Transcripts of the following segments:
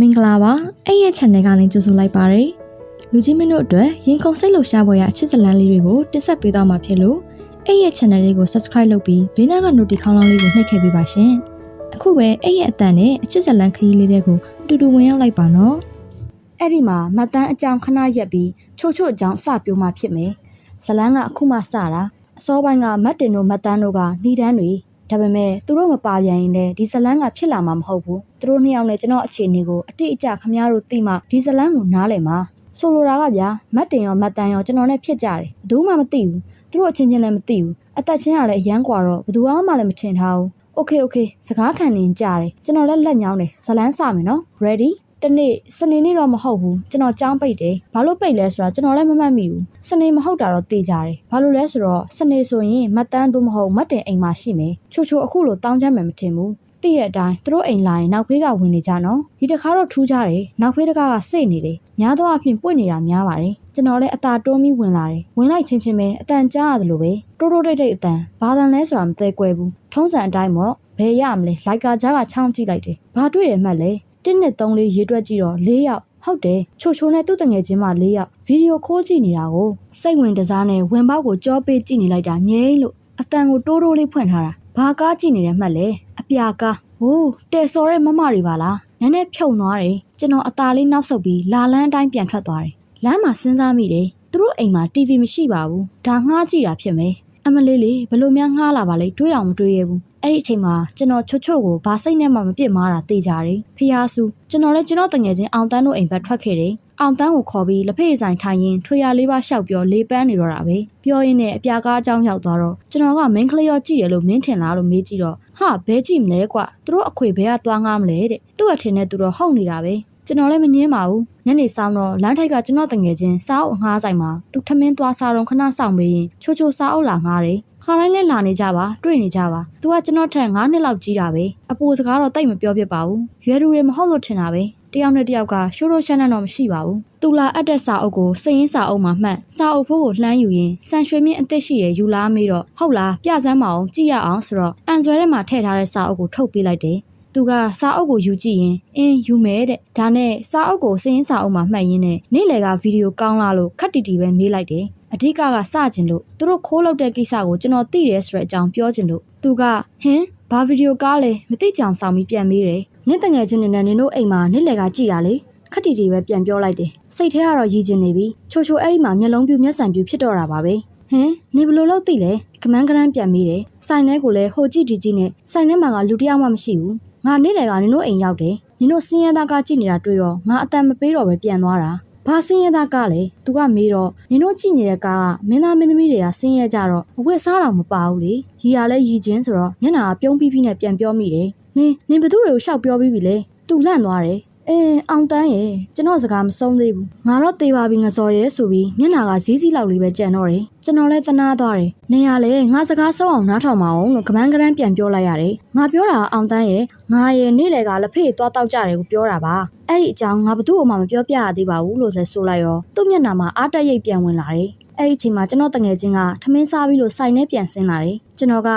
မင်္ဂလာပါအဲ့ရဲ့ channel ကလည်းကြိုဆိုလိုက်ပါရယ်လူကြီးမင်းတို့အတွက်ရင်ခုန်စိတ်လှုပ်ရှားပွဲရအချစ်စလန်းလေးတွေကိုတင်ဆက်ပေးသွားမှာဖြစ်လို့အဲ့ရဲ့ channel လေးကို subscribe လုပ်ပြီးဘေးနားက notification ခေါင်းလောင်းလေးကိုနှိပ်ခဲ့ပေးပါရှင်အခုပဲအဲ့ရဲ့အတန်နဲ့အချစ်စလန်းခရီးလေးတွေကိုအတူတူဝင်ရောက်လိုက်ပါနော်အဲ့ဒီမှာမတ်တန်းအကြောင်းခဏရက်ပြီးချို့ချို့အကြောင်းစပြိုးမှဖြစ်မယ်ဇလန်းကအခုမှစတာအစောပိုင်းကမတ်တင်တို့မတ်တန်းတို့ကနှီးတန်းတွေ ဒါပေမဲ့သူတို့မပါပြန်ရင်လည်းဒီဇလန်းကဖြစ်လာမှာမဟုတ်ဘူးသူတို့နှစ်ယောက်နဲ့ကျွန်တော်အခြေအနေကိုအတိအကျခမားတို့သိမှဒီဇလန်းကိုနားလည်မှာဆိုလိုတာကဗျာမတ်တင်ရောမတ်တန်းရောကျွန်တော်နဲ့ဖြစ်ကြတယ်ဘယ်သူမှမသိဘူးသူတို့အချင်းချင်းလည်းမသိဘူးအသက်ချင်းကလည်းအရန်กว่าတော့ဘယ်သူမှလည်းမထင်ထားဘူးโอเคโอเคစကားခံနေကြတယ်ကျွန်တော်လည်းလက်ညောင်းတယ်ဇလန်းစမယ်နော် ready တနေ့စနေနေ့တော့မဟုတ်ဘူးကျွန်တော်ကြောင်းပိတ်တယ်ဘာလို့ပိတ်လဲဆိုတော့ကျွန်တော်လည်းမမှတ်မိဘူးစနေမဟုတ်တာတော့သိကြတယ်ဘာလို့လဲဆိုတော့စနေဆိုရင်မတ်တန်းသို့မဟုတ်မတ်တင်အိမ်မှာရှိမယ်ချိုချိုအခုလိုတောင်းချမ်းမယ်မထင်ဘူးသိတဲ့အတိုင်းသူတို့အိမ်လာရင်နောက်ဖေးကဝင်နေကြနော်ဒီတစ်ခါတော့ထူးကြတယ်နောက်ဖေးတကားကစိတ်နေတယ်များသောအားဖြင့်ပွင့်နေတာများပါတယ်ကျွန်တော်လည်းအသာတွန်းပြီးဝင်လာတယ်ဝင်လိုက်ချင်းချင်းပဲအတန်ကြားရတယ်လို့ပဲတိုးတိုးတိတ်တိတ်အတန်ဘာတန်လဲဆိုတာမသိကွယ်ဘူးထုံးစံအတိုင်းပေါ့ဘယ်ရမလဲလိုက်ကာကြားကချောင်းကြည့်လိုက်တယ်ဘာတွေ့ရမှတ်လဲ 1နဲ့3လေးရေးတွက်ကြည့်တော့၄ယောက်ဟုတ်တယ်ချိုချိုနဲ့သူ့တငယ်ချင်းမ၄ယောက်ဗီဒီယိုခိုးကြည့်နေတာကိုစိတ်ဝင်တစားနဲ့ဝင်ပေါက်ကိုကြောပေးကြည့်နေလိုက်တာငိမ့်လို့အတန်ကိုတိုးတိုးလေးဖွင့်ထားတာဘာကားကြည့်နေတယ်မှတ်လဲအပြာကားဟိုးတဲစော်တဲ့မမတွေပါလားနည်းနည်းဖြုံသွားတယ်ကျွန်တော်အตาလေးနောက်ဆုတ်ပြီးလာလန်းအတိုင်းပြန်ထွက်သွားတယ်လမ်းမှာစဉ်းစားမိတယ်သူတို့အိမ်မှာ TV မရှိပါဘူးဒါငှားကြည့်တာဖြစ်မယ် အမလေးလေးဘလို့များငှားလာပါလဲတွေးတော့မတွေးရဘူးအဲ့ဒီအချိန်မှာကျွန်တော်ချွတ်ချွတ်ကိုဘာစိတ်နဲ့မှမပြစ်မာတာသိကြတယ်ဖျားစုကျွန်တော်လည်းကျွန်တော်တငယ်ချင်းအောင်တန်းတို့အိမ်ဘက်ထွက်ခဲ့တယ်အောင်တန်းကိုခေါ်ပြီးလက်ဖေးဆိုင်ထိုင်ရင်ထွေရလေးပါရှောက်ပြောလေးပန်းနေတော့တာပဲပြောရင်းနဲ့အပြာကားအကြောင်းရောက်သွားတော့ကျွန်တော်ကမင်းကလေးရောကြည့်ရလို့မင်းထင်လားလို့မေးကြည့်တော့ဟာဘဲကြည့်မလဲကွသူတို့အခွေဘဲကသွားငားမလဲတဲ့သူ့အထင်နဲ့သူတော့ဟုတ်နေတာပဲ ကျွန်တော်လည်းမငင်းပါဘူးညနေဆောင်တော့လမ်းထိုက်ကကျွန်တော်တငယ်ချင်းစားအုပ်ငှားဆိုင်မှာသူထမင်းသွားစားတော့ခဏဆောင်ပေးရင်ချိုချိုစားအုပ်လာငှားတယ်ခါတိုင်းလဲလာနေကြပါတွေ့နေကြပါ။ तू ကကျွန်တော်ထက်9နှစ်လောက်ကြီးတာပဲ။အပူစကားတော့တိတ်မပြောဖြစ်ပါဘူး။ရွယ်သူတွေမဟုတ်လို့ထင်တာပဲ။တယောက်နဲ့တယောက်ကရှိုးရိုးရှမ်းတဲ့တော့မရှိပါဘူး။ तू လာအပ်တဲ့စာအုပ်ကိုစည်ရင်းစာအုပ်မှာမှတ်။စာအုပ်ဖိုးကိုလှမ်းယူရင်ဆန်ရွှေမြင့်အသက်ရှိရယူလာမေးတော့ဟုတ်လားပြစမ်းမအောင်ကြည့်ရအောင်ဆိုတော့အန်ဆွဲထဲမှာထည့်ထားတဲ့စာအုပ်ကိုထုတ်ပေးလိုက်တယ်။ သူကစာအုပ်ကိုယူကြည့်ရင်အင်းယူမယ်တဲ့ဒါနဲ့စာအုပ်ကိုစည်ရင်းစာအုပ်မှာမှတ်ရင်းနဲ့နေ့လယ်ကဗီဒီယိုကောင်းလာလို့ခက်တီတီပဲမေးလိုက်တယ်အဓိကကစကျင်လို့သူတို့ခိုးလောက်တဲ့ကိစ္စကိုကျွန်တော်သိတယ်ဆိုတဲ့အကြောင်းပြောကျင်လို့သူကဟင်ဘာဗီဒီယိုကားလဲမသိကြအောင်ဆောင်ပြီးပြန်မေးတယ်နင့်တငယ်ချင်းနေနဲ့နင်တို့အိမ်မှာနေ့လယ်ကကြည်တာလေခက်တီတီပဲပြန်ပြောလိုက်တယ်စိတ်ထဲကတော့ရည်ကျင်နေပြီချိုချိုအဲ့ဒီမှာမျက်လုံးပြူမျက်စံပြူဖြစ်တော့တာပါပဲဟင်နေဘလို့လို့သိလဲကမန်းကရန်ပြန်မေးတယ်ဆိုင်ထဲကိုလည်းဟိုကြည့်ဒီကြည့်နဲ့ဆိုင်ထဲမှာကလူတစ်ယောက်မှမရှိဘူး ငါနေ့လယ်ကနင်တို့အိမ်ရောက်တယ်နင်တို့စင်းရဲသားကကြည့်နေတာတွေ့တော့ငါအတန်မပေးတော့ပဲပြန်သွားတာဘာစင်းရဲသားကလဲသူကမေးတော့နင်တို့ကြည့်နေတဲ့ကားကမင်းသားမင်းသမီးတွေကစင်းရဲကြတော့အဝတ်စားတော့မပါဘူးလေရီရလဲရီချင်းဆိုတော့မျက်နှာကပြုံးပြီးပြီးနဲ့ပြန်ပြောမိတယ်နင်နင်ဘသူတွေကိုရှောက်ပြောပြီးပြီလေသူလန့်သွားတယ် အေးအောင်တန်းရဲ့ကျွန်တော်စကားမဆုံးသေးဘူးငါတော့သေးပါပြီငစော်ရဲ့ဆိုပြီးမျက်နှာကဈေးစီးလောက်လေးပဲကြံတော့တယ်ကျွန်တော်လည်းသနာသွားတယ်နေရလေငါစကားဆုံးအောင်နားထောင်မအောင်လို့ကမန်းကရန်ပြန်ပြောလိုက်ရတယ်ငါပြောတာအောင်တန်းရဲ့ငါရဲ့နေ့လေကလက်ဖေးသွားတောက်ကြတယ်ကိုပြောတာပါအဲ့ဒီအကြောင်းငါဘသူ့အမှမပြောပြရသေးပါဘူးလို့လည်းဆိုလိုက်ရောသူ့မျက်နှာမှာအားတက်ရိပ်ပြန်ဝင်လာတယ်အဲ့ဒီအချိန်မှာကျွန်တော်တငယ်ချင်းကထမင်းစားပြီးလို့စိုင်နဲ့ပြန်ဆင်းလာတယ်ကျွန်တော်က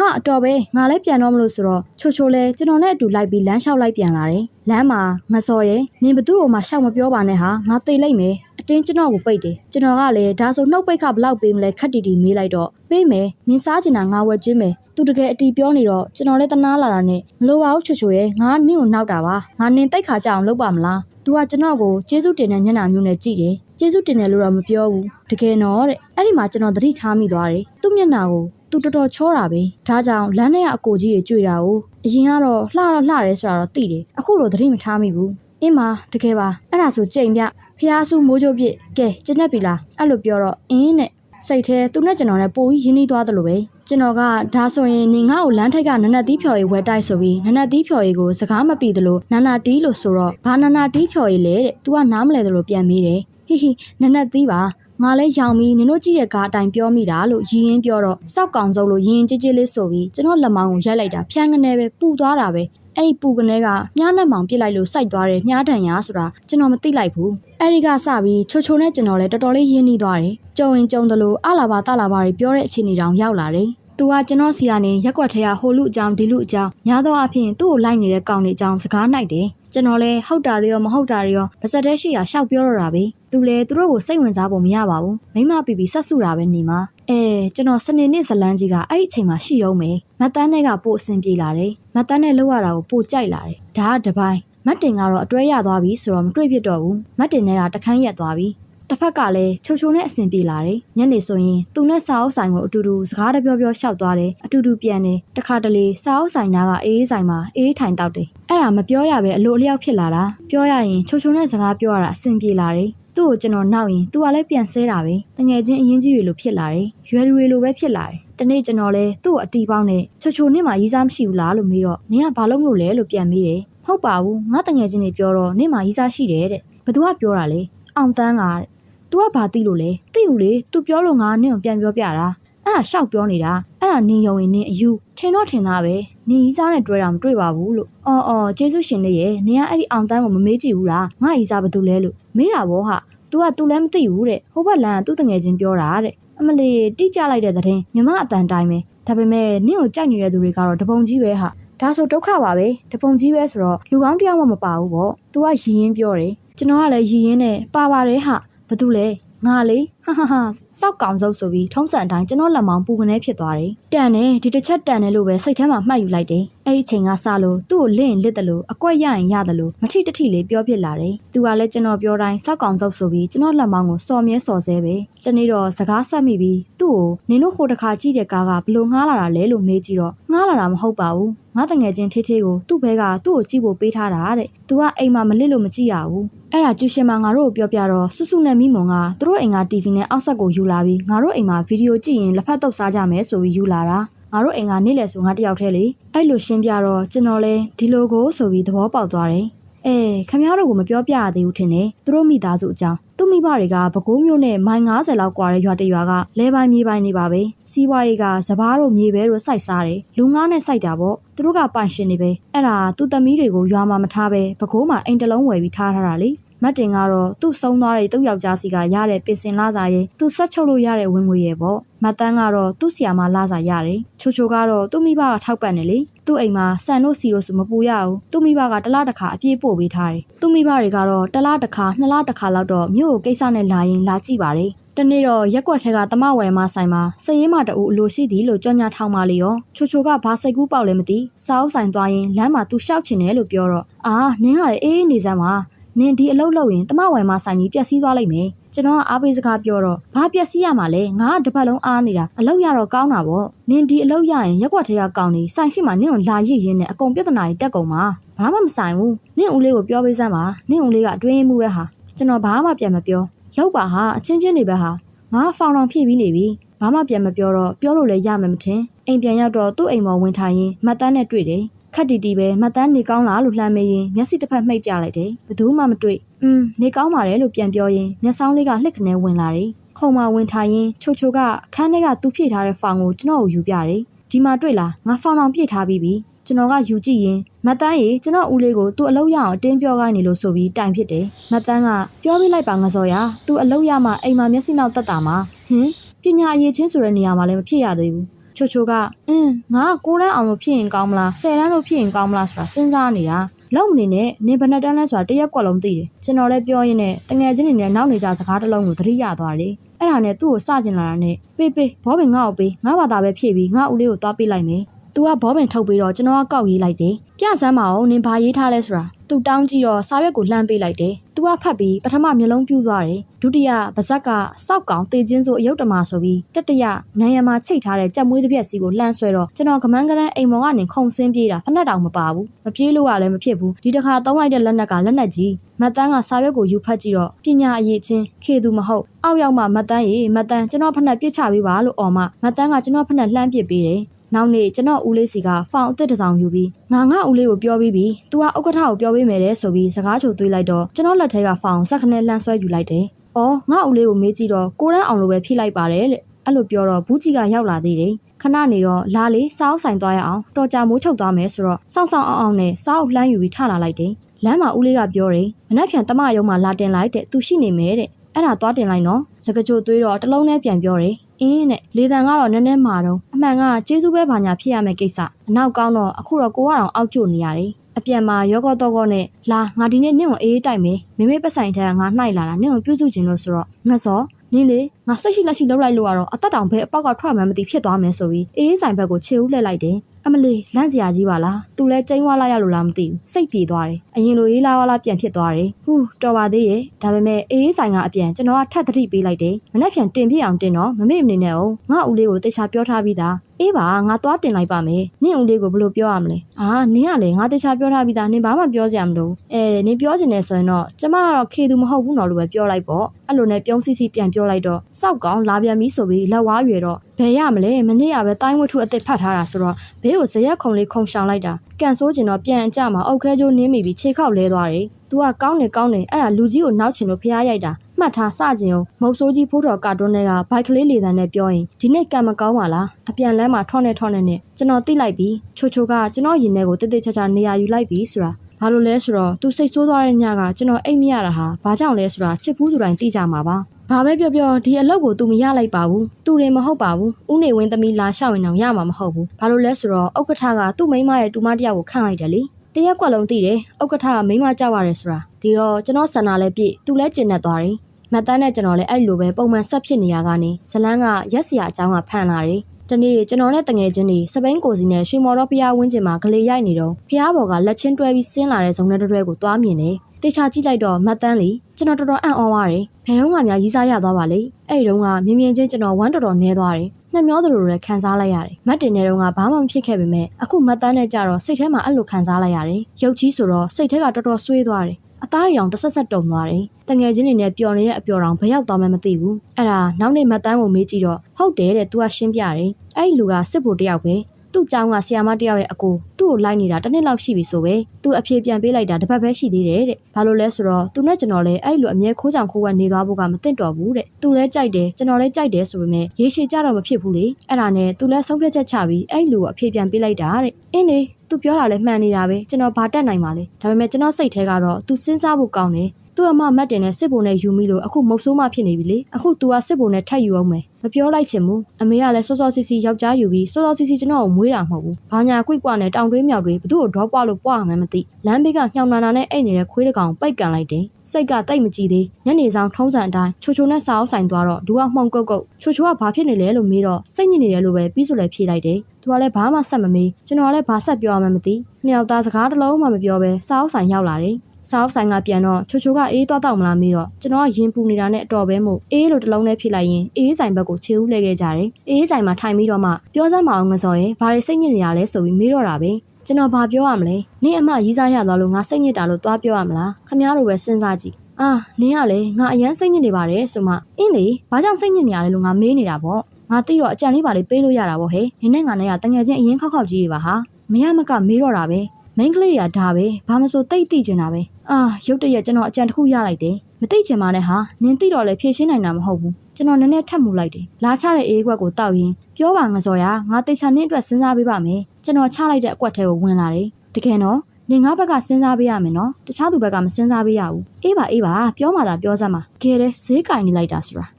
ဟာအတော်ပဲငါလည်းပြန်တော့မလို့ဆိုတော့ချိုချိုလဲကျွန်တော်နဲ့အတူလိုက်ပြီးလမ်းလျှောက်လိုက်ပြန်လာတယ်လမ်းမှာငစော်ရဲ့နင်ဘသူ့ကိုမှရှောက်မပြောပါနဲ့ဟာငါသိလိုက်မယ်အတင်းကျွန်တော်ကိုပိတ်တယ်ကျွန်တော်ကလည်းဒါဆိုနှုတ်ပိတ်ခဘလောက်ပေးမလဲခက်တီတီမေးလိုက်တော့ပေးမယ်နင်စားချင်တာငါဝယ်ကျွင်းမယ်သူတကယ်အတီပြောနေတော့ကျွန်တော်လည်းတနာလာတာနဲ့မလိုပါဘူးချိုချိုရဲ့ငါနင့်ကိုနှောက်တာပါငါနင်တိတ်ခါကြအောင်လုပ်ပါမလားသူကကျွန်တော်ကိုကျေးဇူးတင်တဲ့မျက်နှာမျိုးနဲ့ကြည့်တယ်ကျေးဇူးတင်တယ်လို့တော့မပြောဘူးတကယ်တော့တဲ့အဲ့ဒီမှာကျွန်တော်သတိထားမိသွားတယ်သူ့မျက်နှာကို သူတော်တော်ချောတာပဲဒါကြောင့်လမ်းထဲကအကိုကြီးတွေကြွေတာကိုအရင်ကတော့လှတော့လှတယ်ဆိုတာတော့သိတယ်အခုလိုသတိမထားမိဘူးအင်းမတကယ်ပါအဲ့ဒါဆိုကြိမ်ပြဖျားစုမိုးကြိုးပြစ်ကဲကျင်းက်ပြီလားအဲ့လိုပြောတော့အင်းနဲ့စိတ်ထဲသူနဲ့ကျွန်တော်နဲ့ပိုပြီးရင်းနှီးသွားတယ်လို့ပဲကျွန်တော်ကဒါဆိုရင်နေငါ့ကိုလမ်းထိပ်ကနနတ်တီးဖြော်ရည်ဝယ်တိုက်ဆိုပြီးနနတ်တီးဖြော်ရည်ကိုစကားမပြီးသလိုနာနာတီးလို့ဆိုတော့ဘာနာနာတီးဖြော်ရည်လဲတဲ့ तू ကနားမလဲသလိုပြန်မေးတယ်ဟိဟိနနတ်တီးပါ ငါလဲရောင်ပြီးနင်တို့ကြည့်တဲ့ကားအတိုင်းပြောမိတာလို့ရည်ရင်ပြောတော့စောက်ကောင်စုပ်လို့ရင်ကြည်ကြည်လေးဆိုပြီးကျွန်တော်လက်မောင်းကိုရိုက်လိုက်တာဖြန်းကနေပဲပူသွားတာပဲအဲ့ဒီပူကနေကမြားနဲ့မောင်ပြစ်လိုက်လို့စိုက်သွားတယ်မြားတန်ရဆိုတာကျွန်တော်မသိလိုက်ဘူးအဲ့ဒီကစပြီးချိုချိုနဲ့ကျွန်တော်လည်းတော်တော်လေးရင်းနှီးသွားတယ်ကြုံရင်ကြုံတယ်လို့အလာပါတလာပါတွေပြောတဲ့အခြေအနေတောင်ရောက်လာတယ်သူကကျွန်တော်စီကနေရက်ွက်ထဲကဟိုလူအကြောင်းဒီလူအကြောင်းညာတော့အဖြစ်သူ့ကိုလိုက်နေတဲ့ကောင်တွေအကြောင်းစကားနိုင်တယ်ကျွန်တော်လည်းဟုတ်တာတွေရောမဟုတ်တာတွေရောပါစက်တဲရှိရာရှောက်ပြောတော့တာပဲ သူလည်းသူတို့ကိုစိတ်ဝင်စားဖို့မရပါဘူးမိမပီပီဆက်စုတာပဲနေမှာအဲကျွန်တော်စနေနေ့ဇလန်းကြီးကအဲ့ဒီအချိန်မှာရှိတော့မယ်မတ်တန်းနဲ့ကပို့အဆင်ပြေလာတယ်မတ်တန်းနဲ့လောက်ရတာကိုပို့ကြိုက်လာတယ်ဒါကတပိုင်းမတ်တင်ကတော့အတွဲရသွားပြီဆိုတော့မတွေ့ဖြစ်တော့ဘူးမတ်တင်နဲ့ကတခန်းရက်သွားပြီတစ်ဖက်ကလည်းချိုချိုနဲ့အဆင်ပြေလာတယ်။ညနေဆိုရင်သူနဲ့စာအုပ်ဆိုင်ကိုအတူတူစကားတပြောပြောရှောက်သွားတယ်။အတူတူပြန်တယ်။တခါတလေစာအုပ်ဆိုင်နာကအေးအေးဆိုင်မှာအေးအေးထိုင်တောက်တယ်။အဲ့ဒါမပြောရပဲအလိုအလျောက်ဖြစ်လာတာ။ပြောရရင်ချိုချိုနဲ့စကားပြောရတာအဆင်ပြေလာတယ်။ သူ့ကိုကျွန်တော်နောက်ရင်သူကလည်းပြန်ဆဲတာပဲ။တငယ်ချင်းအရင်ကြီးတွေလိုဖြစ်လာတယ်။ရွယ်တွေလိုပဲဖြစ်လာတယ်။တနေ့ကျွန်တော်လဲသူ့ကိုအတီးပေါင်းနဲ့ချိုချိုနဲ့မှရီးစားမရှိဘူးလားလို့မေးတော့နင်ကဘာလုပ်လို့လဲလို့ပြန်မေးတယ်။ဟုတ်ပါဘူးငါတငယ်ချင်းတွေပြောတော့နင်မှရီးစားရှိတယ်တဲ့။ဘသူကပြောတာလဲ။အောင်တန်းကတဲ့ तू ကဘာသိလို့လဲသိဘူးလေ तू ပြောလို့ငါနင့်ကိုပြန်ပြောပြတာ အဲ့ဒါရှောက်ပြောနေတာအဲ့ဒါနင်ယုံရင်နင်အယူထင်တော့ထင်သားပဲနင်ကြီးစားနဲ့တွေ့တာမတွေ့ပါဘူးလို့အော်အော်ကျေးဇူးရှင်လေးရဲ့နင်ကအဲ့ဒီအောင်တန်းကိုမမေးကြည့်ဘူးလားငါကြီးစားဘာတူလဲလို့မေးတာဗောဟာ तू က तू လည်းမသိဘူးတဲ့ဟိုဘက်လန်ကသူ့တငယ်ချင်းပြောတာတဲ့အမလီတိကျလိုက်တဲ့တဲ့ညီမအတန်တိုင်းပဲဒါပေမဲ့နင့်ကိုကြိုက်နေတဲ့သူတွေကတော့တပုံကြီးပဲဟာဒါဆိုဒုက္ခပါပဲတပုံကြီးပဲဆိုတော့လူကောင်းတယောက်မှမပါဘူးဗော तू ကရည်ရင်ပြောတယ်ကျွန်တော်ကလည်းရည်ရင်နဲ့ပါပါတယ်ဟာဘာတူလဲငါလေ ဟာဟာဟာစောက်ကောင်စုပ်ဆိုပြီးထုံးစံအတိုင်းကျွန်တော်လက်မောင်းပူကနေဖြစ်သွားတယ်။တန်တယ်ဒီတစ်ချက်တန်တယ်လို့ပဲစိတ်ထဲမှာမှတ်ယူလိုက်တယ်။အဲ့ဒီချိန်ကစလို့သူ့ကိုလင့်လစ်တယ်လို့အကွက်ရရင်ရတယ်လို့မထိတထိလေးပြောပြလာတယ်။သူကလည်းကျွန်တော်ပြောတိုင်းစောက်ကောင်စုပ်ဆိုပြီးကျွန်တော်လက်မောင်းကိုစော်မြဲစော်ဆဲပဲ။တနေ့တော့စကားဆက်မိပြီးသူ့ကိုနင်တို့ဟိုတခါကြည့်တဲ့ကားကဘလို့ငားလာတာလဲလို့မေးကြည့်တော့ငားလာတာမဟုတ်ပါဘူး။ငါတငယ်ချင်းထေးထေးကိုသူ့ဘဲကသူ့ကိုကြည့်ဖို့ပေးထားတာတဲ့။ तू ကအိမ်မှာမလစ်လို့မကြည့်ရဘူး။အဲ့ဒါကျူရှင်မငါတို့ကိုပြောပြတော့စွစွနဲ့မိမွန်ကသူတို့အိမ်က TV နဲ့အောက်ဆက်ကိုယူလာပြီးငါတို့အိမ်မှာဗီဒီယိုကြည့်ရင်လက်ဖက်တုပ်စားကြမယ်ဆိုပြီးယူလာတာငါတို့အိမ်ကနေ့လည်ဆိုငါတယောက်တည်းလေအဲ့လိုရှင်းပြတော့ကျွန်တော်လဲဒီလိုကိုဆိုပြီးသဘောပေါက်သွားတယ်အဲခမရတို့ကမပြောပြရသေးဘူးထင်တယ်သူတို့မိသားစုအကြောင်းသူမိဘတွေကပဲခူးမြို့နဲ့မိုင်90လောက်ကွာတဲ့ရွာတရွာကလဲပိုင်းမြေပိုင်းနေပါပဲစီးပွားရေးကစပားတို့မြေပဲတို့စိုက်စားတယ်လူငါးနဲ့စိုက်တာပေါ့သူတို့ကပိုင်ရှင်နေပဲအဲ့ဒါသူ့သမီးတွေကိုရွာမှာမထားပဲပဲခူးမှာအိမ်တလုံးဝယ်ပြီးထားထားတာလေ မတ်တင်ကတော့သူ့ဆုံးသွားတဲ့သူ့ယောက်ျားစီကရတဲ့ပင်စင်လာစာရဲ့သူ့ဆက်ချုပ်လို့ရတဲ့ဝင်ငွေရဲ့ပေါ့မတ်တန်းကတော့သူ့ဆီယာမလာစာရတယ်ချိုချိုကတော့သူ့မိဘကထောက်ပံ့တယ်လေသူ့အိမ်မှာဆန်တို့စီတို့ဆိုမပူရဘူးသူ့မိဘကတစ်လားတစ်ခါအပြည့်ပို့ပေးထားတယ်သူ့မိဘတွေကတော့တစ်လားတစ်ခါနှစ်လားတစ်ခါလောက်တော့မြို့ကိုကိစ္စနဲ့လာရင်လာကြည့်ပါတယ်တနေ့တော့ရက်ကွက်ထဲကတမဝယ်မဆိုင်မှာစရေးမတူအလိုရှိသည်လို့ကြော်ညာထောင်းပါလေရောချိုချိုကဘာစိတ်ကူးပေါက်လဲမသိစားအုပ်ဆိုင်သွားရင်လမ်းမှာသူရှောက်ချင်တယ်လို့ပြောတော့အာနင်းကလည်းအေးအေးနေစမ်းပါ နင်ဒီအလုပ်လုပ်ရင်တမဝယ်မဆိုင်ကြီးပျက်စီးသွားလိမ့်မယ်ကျွန်တော်ကအားပေးစကားပြောတော့ဘာပျက်စီးရမှာလဲငါကတစ်ပတ်လုံးအားနေတာအလုပ်ရတော့ကောင်းတာပေါ့နင်ဒီအလုပ်ရရင်ရက်ကွက်ထဲကကောင်းနေဆိုင်ရှိမှနင်ကိုလာရစ်ရင်းနဲ့အကုန်ပြဿနာကြီးတက်ကုန်ပါဘာမှမဆိုင်ဘူးနင့်ဦးလေးကိုပြောပေးစမ်းပါနင့်ဦးလေးကအတွင်းမှုပဲဟာကျွန်တော်ဘာမှပြန်မပြောလောက်ပါဟာအချင်းချင်းတွေပဲဟာငါဖောင်တောင်ဖြည့်ပြီးနေပြီဘာမှပြန်မပြောတော့ပြောလို့လည်းရမယ်မထင်အိမ်ပြန်ရောက်တော့သူ့အိမ်ပေါ်ဝင်ထိုင်ရင်မတ်တန်းနဲ့တွေ့တယ် ခက်တီတီပဲမတ်တန်းနေကောင်းလားလို့လှမ်းမေးရင်မျက်စိတစ်ဖက်မှိတ်ပြလိုက်တယ်ဘယ်သူမှမတွေ့อืมနေကောင်းပါတယ်လို့ပြန်ပြောရင်မျက်စောင်းလေးကလှစ်ခနဲဝင်လာတယ်ခုံမဝင်ထိုင်ရင်ချိုချိုကခန်းထဲကသူ့ဖြည့်ထားတဲ့ဖောင်ကိုကျွန်တော်ကိုယူပြတယ်ဒီမှာတွေ့လားငါဖောင်တောင်ပြည့်ထားပြီးပြီကျွန်တော်ကယူကြည့်ရင်မတ်တန်းရေကျွန်တော်ဦးလေးကိုသူ့အလုပ်ရအောင်တင်းပြောခိုင်းနေလို့ဆိုပြီးတိုင်ဖြစ်တယ်မတ်တန်းကပြောပြလိုက်ပါငစော်ရသူ့အလုပ်ရမှအိမ်မှာမျက်စိနောက်တက်တာမှာဟင်ပညာအရေးချင်းဆိုတဲ့နေရာမှာလည်းမဖြစ်ရသေးဘူး ချိုချိုကအင်းငါကကိုရန်းအောင်လို့ဖြစ်ရင်ကောင်းမလားဆယ်တန်းလို့ဖြစ်ရင်ကောင်းမလားဆိုတာစဉ်းစားနေတာလောက်မနေနဲ့နေဘယ်နဲ့တန်းလဲဆိုတာတရက်ကွက်လုံးသိတယ်ကျွန်တော်လည်းပြောရင်းနဲ့တငယ်ချင်းတွေနဲ့နောက်နေကြစကားတစ်လုံးကိုသတိရသွားတယ်အဲ့ဒါနဲ့သူ့ကိုစကျင်လာတာနဲ့ပေးပေးဘောပင်ငါ့ကိုပေးငါဘာသာပဲဖြည့်ပြီးငါဦးလေးကိုသွားပေးလိုက်မယ်သူကဘောပင်ထုတ်ပြီးတော့ကျွန်တော်ကကောက်ရေးလိုက်တယ်ပြစမ်းမအောင်နင်ဘာရေးထားလဲဆိုတာ သူတောင်းကြည့်တော့စာရွက်ကိုလှမ်းပေးလိုက်တယ်သူကဖတ်ပြီးပထမမျက်လုံးပြူးသွားတယ်ဒုတိယဗဇက်ကစောက်ကောင်တေချင်းဆိုအယုတ်တမဆိုပြီးတတိယနံရံမှာချိတ်ထားတဲ့ကြက်မွေးတစ်ပြက်စီကိုလှမ်းဆွဲတော့ကျွန်တော်ကမန်းကရန်အိမ်မော်ကနေခုံဆင်းပြေးတာဖက်နှက်တောင်မပါဘူးမပြေးလို့ကလည်းမဖြစ်ဘူးဒီတစ်ခါသုံးလိုက်တဲ့လက်နက်ကလက်နက်ကြီးမတ်တန်းကစာရွက်ကိုယူဖတ်ကြည့်တော့ပညာအရေးချင်းခေသူမဟုတ်အောက်ရောက်မှမတ်တန်းရေမတ်တန်းကျွန်တော်ဖက်နှက်ပြစ်ချပေးပါလို့អော်မမတ်တန်းကကျွန်တော်ဖက်နှက်လှမ်းပစ်ပေးတယ် နောက်နေ့ကျွန်တော်ဦးလေးစီကဖောင်အစ်စ်တစ်စောင်ယူပြီးငါငါဦးလေးကိုပြောပြီးပြီ။ तू ကဥက္ကဋ္ဌကိုပြောပေးမယ်တဲ့ ဆိုပြီးစကားချိုသွေးလိုက်တော့ကျွန်တော်လက်ထဲကဖောင်စက်ခနဲ့လှမ်းဆွဲယူလိုက်တယ်။အော်ငါဦးလေးကိုမေးကြည့်တော့ကိုရန်းအောင်လိုပဲဖြိလိုက်ပါတယ်တဲ့။အဲ့လိုပြောတော့ဘူးကြီးကရောက်လာသေးတယ်။ခဏနေတော့လာလေစားအုပ်ဆိုင်သွားရအောင်တော်ကြာမိုးချုပ်သွားမယ်ဆိုတော့စောင့်ဆောင်အောင်အောင်နဲ့စားအုပ်လှမ်းယူပြီးထလာလိုက်တယ်။လမ်းမှာဦးလေးကပြောတယ်မနှက်ဖြန်တမရုံမှာလာတင်လိုက်တဲ့သူရှိနေမယ်တဲ့။အဲ့ဒါသွားတင်လိုက်နော်။စကကြိုသွေးတော့တလုံးနဲ့ပြန်ပြောတယ် အင်းနဲ့လေတံကတော့နည်းနည်းမာတော့အမှန်ကကျေးဇူးပဲဘာညာဖြစ်ရမယ့်ကိစ္စအနောက်ကောင်းတော့အခုတော့ကိုကတော့အောက်ကျနေရတယ်အပြန်မှာရောကောတော့ကောနဲ့လာငါဒီနေ့နင့်ကိုအေးအေးတိုက်မယ်မိမိပတ်ဆိုင်ထဲကငါနှိုက်လာတာနင့်ကိုပြုစုခြင်းလို့ဆိုတော့ငါစောနင်းလေငါစိတ်ရှိလက်ရှိလောက်လိုက်လို့ကတော့အသက်တောင်ဘဲအပေါက်ကထွက်မှန်းမသိဖြစ်သွားမယ်ဆိုပြီးအေးအေးဆိုင်ဘက်ကိုခြေဦးလှည့်လိုက်တယ်အမလေးလန့်စရာကြီးပါလားသူလဲကျိန်းဝါလာရလို့လားမသိဘူးစိတ်ပြေသွားတယ်အရင်လိုအေးလာဝါလာပြန်ဖြစ်သွားတယ်ဟူးတော်ပါသေးရဲ့ဒါပေမဲ့အေးအေးဆိုင်ကအပြန်ကျွန်တော်ကထပ်သတိပေးလိုက်တယ်မနေ့ပြန်တင်ပြအောင်တင်တော့မမေ့မနေနဲ့အောင်ငါဦးလေးကိုတေချာပြောထားပြီးသားအေးပါငါသွားတင်လိုက်ပါမယ်နင့်ဦးလေးကိုဘယ်လိုပြောရမလဲအာနင်းကလေငါတေချာပြောထားပြီးသားနင်ဘာမှပြောစရာမလိုအဲနင်ပြောချင်တယ်ဆိုရင်တော့ကျမကတော့ခေသူမဟုတ်ဘူးနော်လို့ပဲပြောလိုက်ပေါ့အဲ့လိုနဲ့ပြုံးစီစီပြန်ပြောလိုက်တော့စောက်ကောင်လာပြန်ပြီဆိုပြီးလက်ဝါးရွယ်တော့ ဘယ်ရမလဲမနေ့ကပဲတိုင်းဝတ္ထုအစ်စ်ဖတ်ထားတာဆိုတော့ဘေးကိုဇရက်ခုံလေးခုံရှောင်လိုက်တာကန်ဆိုးကျင်တော့ပြန်အကြမှာအုတ်ခဲကျိုးနင်းမိပြီးခြေခောက်လဲသွားတယ်။ तू ကကောင်းတယ်ကောင်းတယ်အဲ့ဒါလူကြီးကိုနောက်ချင်လို့ဖျားရိုက်တာမှတ်ထားစကျင်အောင်မုတ်ဆိုးကြီးဖိုးတော်ကာတွန်းတွေကဘိုက်ကလေးလေတန်းနဲ့ပြောရင်ဒီနေ့ကံမကောင်းပါလားအပြန်လမ်းမှာထောနဲ့ထောနဲ့နဲ့ကျွန်တော်သိလိုက်ပြီချိုချိုကကျွန်တော်ရင်ထဲကိုတိတ်တိတ်ချာချာနေရာယူလိုက်ပြီဆိုတာ ဘာလို့လဲဆိုတော့သူစိတ်ဆိုးသွားတဲ့ညကကျွန်တော်အိတ်မရတာဟာဘာကြောင့်လဲဆိုတာချစ်ဘူးသူတိုင်းသိကြမှာပါဘာပဲပြောပြောဒီအလုပ်ကို तू မရလိုက်ပါဘူး။ तू ရင်မဟုတ်ပါဘူး။ဦးနေဝင်းသမီးလာရှောက်ရင်တော့ရမှာမဟုတ်ဘူး။ဘာလို့လဲဆိုတော့ဥက္ကဋ္ဌကသူ့မိန်းမရဲ့တူမတစ်ယောက်ကိုခန့်လိုက်တယ်လေ။တရက်ကွက်လုံးသိတယ်။ဥက္ကဋ္ဌကမိန်းမကြောက်ရတယ်ဆိုတာ။ဒီတော့ကျွန်တော်ဆန္ဒလည်းပြည့်သူလည်းကျင်နေသွားတယ်။မတ်တန်းနဲ့ကျွန်တော်လည်းအဲ့လိုပဲပုံမှန်ဆက်ဖြစ်နေရကနေဇလန်းကရက်စရာအကြောင်းကဖန်လာတယ်။ တနေ့ကျွန်တော်နဲ့တငယ်ချင်းတွေစပိန်ကိုစီနဲ့ရွှေမော်တော်ဖျားဝင်းကျင်မှာဂလေရိုက်နေတော့ဖျားဘော်ကလက်ချင်းတွဲပြီးဆင်းလာတဲ့ဇုံနဲ့တွဲကိုသွားမြင်တယ်။တေချာကြည့်လိုက်တော့မတ်တန်းလေကျွန်တော်တော်တော်အံ့ဩသွားတယ်။ဘယ်တော့မှများရီးစားရသွားပါလေ။အဲ့ဒီတော့ကမြင်မြင်ချင်းကျွန်တော်ဝမ်းတော်တော်နဲသွားတယ်။နှမျောသလိုလည်းခံစားလိုက်ရတယ်။မတ်တင်တဲ့တော့ကဘာမှမဖြစ်ခဲ့ပေမဲ့အခုမတ်တန်းနဲ့ကြတော့စိတ်ထဲမှာအဲ့လိုခံစားလိုက်ရတယ်။ရုပ်ကြီးဆိုတော့စိတ်ထဲကတော်တော်ဆွေးသွားတယ်။အသားအရောင်တစ်ဆက်ဆက်တုံသွားတယ်။ တငယ်ချင်းတွေနဲ့ပျော်နေတဲ့အပျော်တောင်ဘယ်ရောက်သွားမှမသိဘူး။အဲ့ဒါနောက်နေ့မတ်တန်းကိုမေးကြည့်တော့ဟုတ်တယ်တဲ့။ तू ကရှင်းပြတယ်။အဲ့ဒီလူကစစ်ဖို့တယောက်ပဲ။သူ့ကျောင်းကဆီယာမတယောက်ရဲ့အကိုသူ့ကိုလိုက်နေတာတစ်နှစ်လောက်ရှိပြီဆိုပဲသူအဖြေပြန်ပေးလိုက်တာတစ်ပတ်ပဲရှိသေးတယ်တဲ့ဘာလို့လဲဆိုတော့သူနဲ့ကျွန်တော်လည်းအဲ့လိုအမြဲခိုးချောင်ခိုးဝက်နေသွားဖို့ကမသင့်တော်ဘူးတဲ့သူလည်းကြိုက်တယ်ကျွန်တော်လည်းကြိုက်တယ်ဆိုပေမဲ့ရေရှည်ကြတော့မဖြစ်ဘူးလေအဲ့ဒါနဲ့သူလည်းဆုံးဖြတ်ချက်ချပြီးအဲ့လိုအဖြေပြန်ပေးလိုက်တာတဲ့အင်းလေသူပြောတာလည်းမှန်နေတာပဲကျွန်တော်ဘာတက်နိုင်ပါလဲဒါပေမဲ့ကျွန်တော်စိတ်ထဲကတော့သူစဉ်းစားဖို့ကောင်းတယ် သူ့အမမတ်တင်နဲ့စစ်ဘုံနဲ့ယူမိလို့အခုမုတ်ဆိုးမဖြစ်နေပြီလေအခု तू ကစစ်ဘုံနဲ့ထပ်ယူအောင်မယ်မပြောလိုက်ချင်ဘူးအမေကလည်းစောစောစီစီယောက်ျားယူပြီးစောစောစီစီကျွန်တော်ကိုမွေးတာမဟုတ်ဘူးဘာညာကွိကွနဲ့တောင်တွေးမြောက်တွေဘသူ့ကိုဒေါပွားလို့ပွားမှန်းမသိလမ်းဘေးကညှောင်နာနာနဲ့အိတ်နေတဲ့ခွေးတကောင်ပိတ်ကန်လိုက်တယ်စိတ်ကတိတ်မကြည့်သေးညနေဆောင်ထုံးစံအတိုင်းချိုချိုနဲ့စာအုပ်ဆိုင်သွားတော့ဒူကမှုန်ကုတ်ကုတ်ချိုချိုကဘာဖြစ်နေလဲလို့မေးတော့စိတ်ညစ်နေတယ်လို့ပဲပြီးဆိုလဲဖြေလိုက်တယ်သူကလည်းဘာမှဆက်မမေးကျွန်တော်ကလည်းဘာဆက်ပြောရမှန်းမသိနှစ်ယောက်သားစကားတစ်လုံးမှမပြောဘဲစာအုပ်ဆိုင်ရောက်လာတယ် စာအုပ်ဆိုင်ကပြန်တော့ချိုချိုကအေးသွားတော့မလားမေးတော့ကျွန်တော်ကရင်ပူနေတာနဲ့အတော်ပဲမို့အေးလို့တလုံးနဲ့ဖြစ်လိုက်ရင်အေးဆိုင်ဘက်ကိုခြေဦးလဲခဲ့ကြတယ်အေးဆိုင်မှာထိုင်ပြီးတော့မှပြောစမ်းမအောင်ငစော်ရဲ့ဘာတွေစိတ်ညစ်နေရလဲဆိုပြီးမေးတော့တာပဲကျွန်တော်ဘာပြောရမလဲနင့်အမရီးစားရသွားလို့ငါစိတ်ညစ်တာလို့သွားပြောရမလားခမားလိုပဲစဉ်းစားကြည့်အာနင်းကလေငါအရန်စိတ်ညစ်နေပါတယ်ဆိုမှအင်းလေဘာကြောင့်စိတ်ညစ်နေရလဲလို့ငါမေးနေတာပေါ့ငါသိတော့အကြံလေးပါလေးပေးလို့ရတာပေါ့ဟဲ့နင်းနဲ့ငါနဲ့ကတငယ်ချင်းအရင်ခောက်ခောက်ကြီးတွေပါဟာမရမကမေးတော့တာပဲမိန်းကလေးတွေကဒါပဲဘာမဆိုတိတ်တိကျင်တာပဲ အာရုတ်တရက်ကျွန်တော်အကြံတစ်ခုရလိုက်တယ်မသိချင်ပါနဲ့ဟာနင်သိတော့လေဖြည့်ရှင်းနိုင်တာမဟုတ်ဘူးကျွန်တော်နည်းနည်းထပ်မှုလိုက်တယ်လာချတဲ့အေးခွက်ကိုတောက်ရင်ပြောပါငစော်ရငါတိတ်ချနင်းအတွက်စဉ်းစားပေးပါမယ်ကျွန်တော်ချလိုက်တဲ့အကွက်ထဲကိုဝင်လာတယ်တကယ်တော့နင်ငါဘက်ကစဉ်းစားပေးရမယ်နော်တခြားသူဘက်ကမစဉ်းစားပေးရဘူးအေးပါအေးပါပြောမှသာပြောစမ်းပါကဲလေဈေးကင်နေလိုက်တာဆိုတာ